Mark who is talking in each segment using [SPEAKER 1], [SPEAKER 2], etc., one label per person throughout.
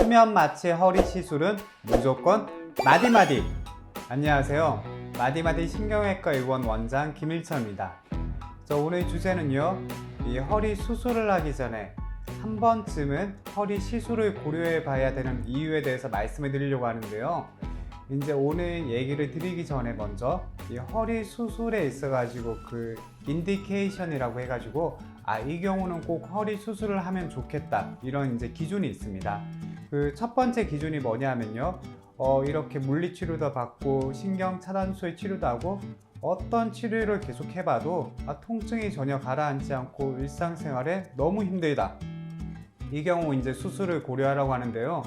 [SPEAKER 1] 수면 마취 허리 시술은 무조건 마디마디. 안녕하세요. 마디마디 신경외과 의원 원장 김일철입니다. 저 오늘 주제는요. 이 허리 수술을 하기 전에 한 번쯤은 허리 시술을 고려해 봐야 되는 이유에 대해서 말씀을 드리려고 하는데요. 이제 오늘 얘기를 드리기 전에 먼저 이 허리 수술에 있어 가지고 그 인디케이션이라고 해 가지고 아 이 경우는 꼭 허리 수술을 하면 좋겠다 이런 이제 기준이 있습니다. 그 첫 번째 기준이 뭐냐면요. 어 이렇게 물리 치료도 받고 신경 차단술 치료도 하고 어떤 치료를 계속 해봐도 아, 통증이 전혀 가라앉지 않고 일상생활에 너무 힘들다. 이 경우 이제 수술을 고려하라고 하는데요.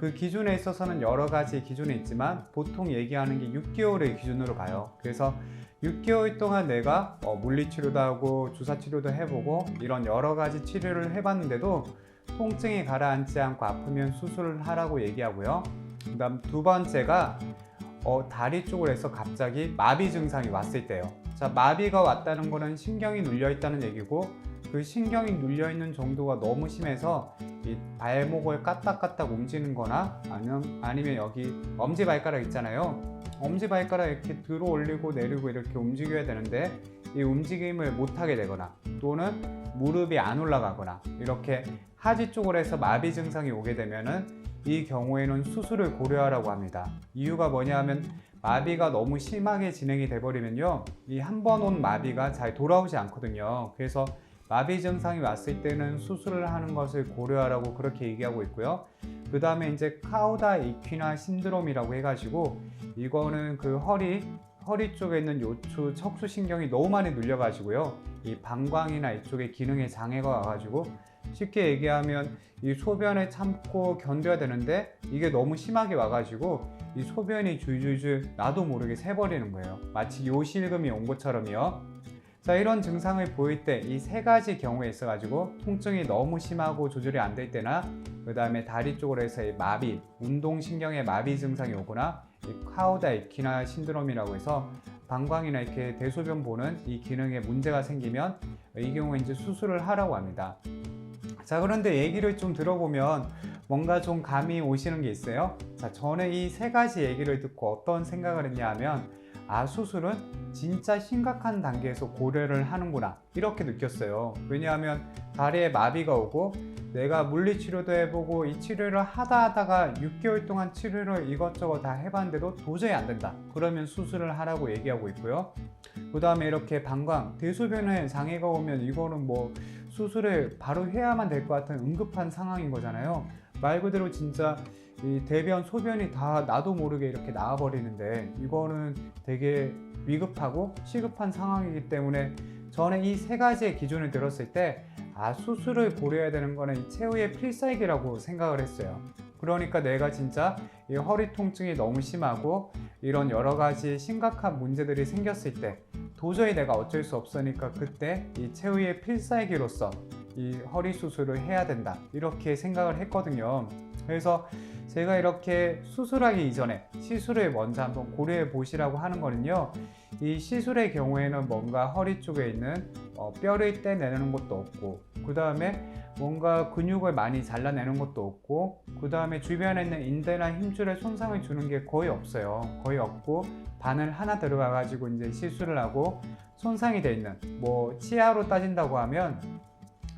[SPEAKER 1] 그 기준에 있어서는 여러 가지 기준이 있지만 보통 얘기하는 게 6개월의 기준으로 봐요. 그래서 6개월 동안 내가 어, 물리치료도 하고 주사치료도 해보고 이런 여러 가지 치료를 해봤는데도 통증이 가라앉지 않고 아프면 수술을 하라고 얘기하고요. 그 다음 두 번째가 어, 다리 쪽으로 해서 갑자기 마비 증상이 왔을 때요. 자, 마비가 왔다는 거는 신경이 눌려 있다는 얘기고 그 신경이 눌려 있는 정도가 너무 심해서 이 발목을 까딱까딱 움직이는 거나 아니면, 아니면 여기 엄지발가락 있잖아요. 엄지발가락 이렇게 들어 올리고 내리고 이렇게 움직여야 되는데 이 움직임을 못하게 되거나 또는 무릎이 안 올라가거나 이렇게 하지 쪽으로 해서 마비 증상이 오게 되면은 이 경우에는 수술을 고려하라고 합니다. 이유가 뭐냐면 마비가 너무 심하게 진행이 돼버리면요. 이 한 번 온 마비가 잘 돌아오지 않거든요. 그래서 마비 증상이 왔을 때는 수술을 하는 것을 고려하라고 그렇게 얘기하고 있고요. 그 다음에 이제 카우다 이퀴나 신드롬이라고 해가지고 이거는 그 허리 허리 쪽에 있는 요추 척수 신경이 너무 많이 눌려가지고요. 이 방광이나 이쪽에 기능에 장애가 와가지고 쉽게 얘기하면 이 소변을 참고 견뎌야 되는데 이게 너무 심하게 와가지고 이 소변이 줄줄줄 나도 모르게 새버리는 거예요. 마치 요실금이 온 것처럼요. 자 이런 증상을 보일 때 이 세 가지 경우에 있어 가지고 통증이 너무 심하고 조절이 안 될 때나 그 다음에 다리 쪽으로 해서 이 마비, 운동신경의 마비 증상이 오거나 이 카우다 이키나 신드롬이라고 해서 방광이나 이렇게 대소변 보는 이 기능에 문제가 생기면 이 경우에 이제 수술을 하라고 합니다. 자 그런데 얘기를 좀 들어보면 뭔가 좀 감이 오시는 게 있어요. 자 저는 이세 가지 얘기를 듣고 어떤 생각을 했냐 하면 아 수술은 진짜 심각한 단계에서 고려를 하는구나 이렇게 느꼈어요. 왜냐하면 다리에 마비가 오고 내가 물리치료도 해보고 이 치료를 하다 하다가 6개월 동안 치료를 이것저것 다 해봤는데도 도저히 안 된다. 그러면 수술을 하라고 얘기하고 있고요. 그 다음에 이렇게 방광, 대소변에 장애가 오면 이거는 뭐 수술을 바로 해야만 될 것 같은 응급한 상황인 거잖아요. 말 그대로 진짜 이 대변, 소변이 다 나도 모르게 이렇게 나와버리는데 이거는 되게 위급하고 시급한 상황이기 때문에 저는 이 세 가지의 기준을 들었을 때 아, 수술을 고려해야 되는 거는 이 최후의 필살기라고 생각을 했어요. 그러니까 내가 진짜 이 허리 통증이 너무 심하고 이런 여러 가지 심각한 문제들이 생겼을 때 도저히 내가 어쩔 수 없으니까 그때 이 최후의 필살기로서 이 허리 수술을 해야 된다. 이렇게 생각을 했거든요. 그래서 제가 이렇게 수술하기 이전에 시술을 먼저 한번 고려해 보시라고 하는 거는요. 이 시술의 경우에는 뭔가 허리 쪽에 있는 어, 뼈를 떼내는 것도 없고 그 다음에 뭔가 근육을 많이 잘라내는 것도 없고 그 다음에 주변에 있는 인대나 힘줄에 손상을 주는 게 거의 없어요 거의 없고 바늘 하나 들어가 가지고 이제 시술을 하고 손상이 돼 있는 뭐 치아로 따진다고 하면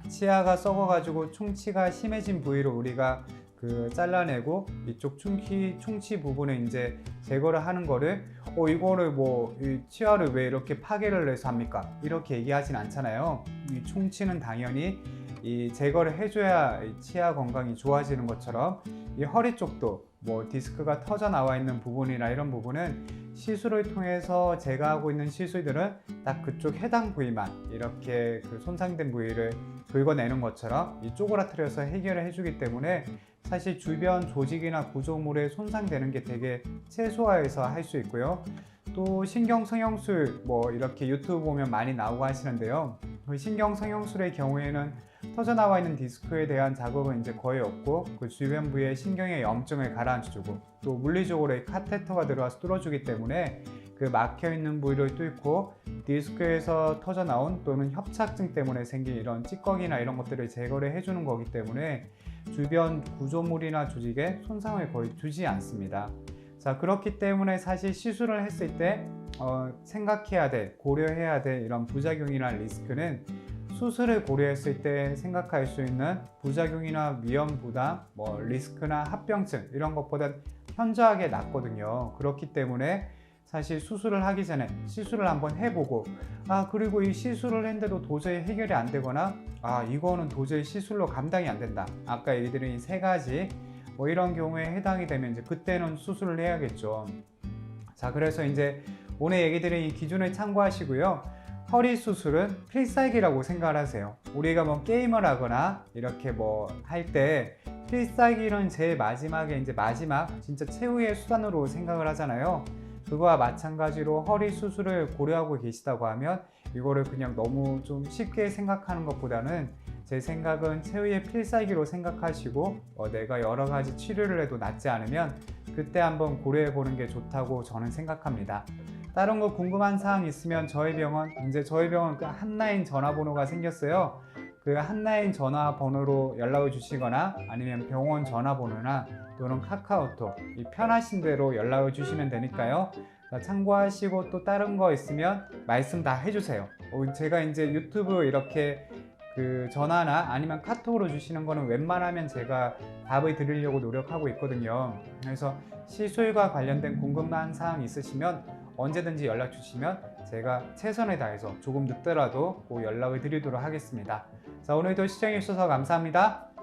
[SPEAKER 1] 치아가 썩어 가지고 충치가 심해진 부위를 우리가 그 잘라내고 이쪽 충치 충치 부분에 이제 제거를 하는 거를 어 이거를 뭐이 치아를 왜 이렇게 파괴를 해서 합니까? 이렇게 얘기하진 않잖아요. 이 충치는 당연히 이 제거를 해줘야 이 치아 건강이 좋아지는 것처럼 이 허리 쪽도 뭐 디스크가 터져 나와 있는 부분이나 이런 부분은 시술을 통해서 제거하고 있는 시술들은 딱 그쪽 해당 부위만 이렇게 그 손상된 부위를 긁어내는 것처럼 이 쪼그라뜨려서 해결을 해주기 때문에 사실 주변 조직이나 구조물에 손상되는 게 되게 최소화해서 할 수 있고요. 또 신경 성형술 뭐 이렇게 유튜브 보면 많이 나오고 하시는데요. 그 신경 성형술의 경우에는 터져 나와 있는 디스크에 대한 자극은 이제 거의 없고 그 주변 부위에 신경의 염증을 가라앉혀주고 또 물리적으로 카테터가 들어와서 뚫어주기 때문에 그 막혀 있는 부위를 뚫고 디스크에서 터져 나온 또는 협착증 때문에 생긴 이런 찌꺼기나 이런 것들을 제거를 해주는 거기 때문에 주변 구조물이나 조직에 손상을 거의 주지 않습니다. 자, 그렇기 때문에 사실 시술을 했을 때 어, 생각해야 돼, 고려해야 돼 이런 부작용이나 리스크는 수술을 고려했을 때 생각할 수 있는 부작용이나 위험 부담, 뭐 리스크나 합병증 이런 것보다 현저하게 낮거든요. 그렇기 때문에 사실 수술을 하기 전에 시술을 한번 해보고 아 그리고 이 시술을 했는데도 도저히 해결이 안 되거나 아 이거는 도저히 시술로 감당이 안 된다. 아까 얘기 드린 이 세 가지 뭐 이런 경우에 해당이 되면 이제 그때는 수술을 해야겠죠. 자 그래서 이제 오늘 얘기 드린 이 기준을 참고하시고요. 허리 수술은 필살기라고 생각을 하세요. 우리가 뭐 게임을 하거나 이렇게 뭐 할 때 필살기는 제일 마지막에 이제 마지막 진짜 최후의 수단으로 생각을 하잖아요. 그거와 마찬가지로 허리 수술을 고려하고 계시다고 하면 이거를 그냥 너무 좀 쉽게 생각하는 것보다는 제 생각은 최후의 필살기로 생각하시고 어, 내가 여러 가지 치료를 해도 낫지 않으면 그때 한번 고려해 보는 게 좋다고 저는 생각합니다. 다른 거 궁금한 사항 있으면 저희 병원 이제 저희 병원 그 한라인 전화번호가 생겼어요. 그 한라인 전화번호로 연락을 주시거나 아니면 병원 전화번호나 또는 카카오톡 이 편하신 대로 연락을 주시면 되니까요. 자, 참고하시고 또 다른 거 있으면 말씀 다 해주세요. 어, 제가 이제 유튜브 이렇게 그 전화나 아니면 카톡으로 주시는 거는 웬만하면 제가 답을 드리려고 노력하고 있거든요. 그래서 시술과 관련된 궁금한 사항 있으시면 언제든지 연락 주시면 제가 최선을 다해서 조금 늦더라도 꼭 연락을 드리도록 하겠습니다. 자, 오늘도 시청해 주셔서 감사합니다.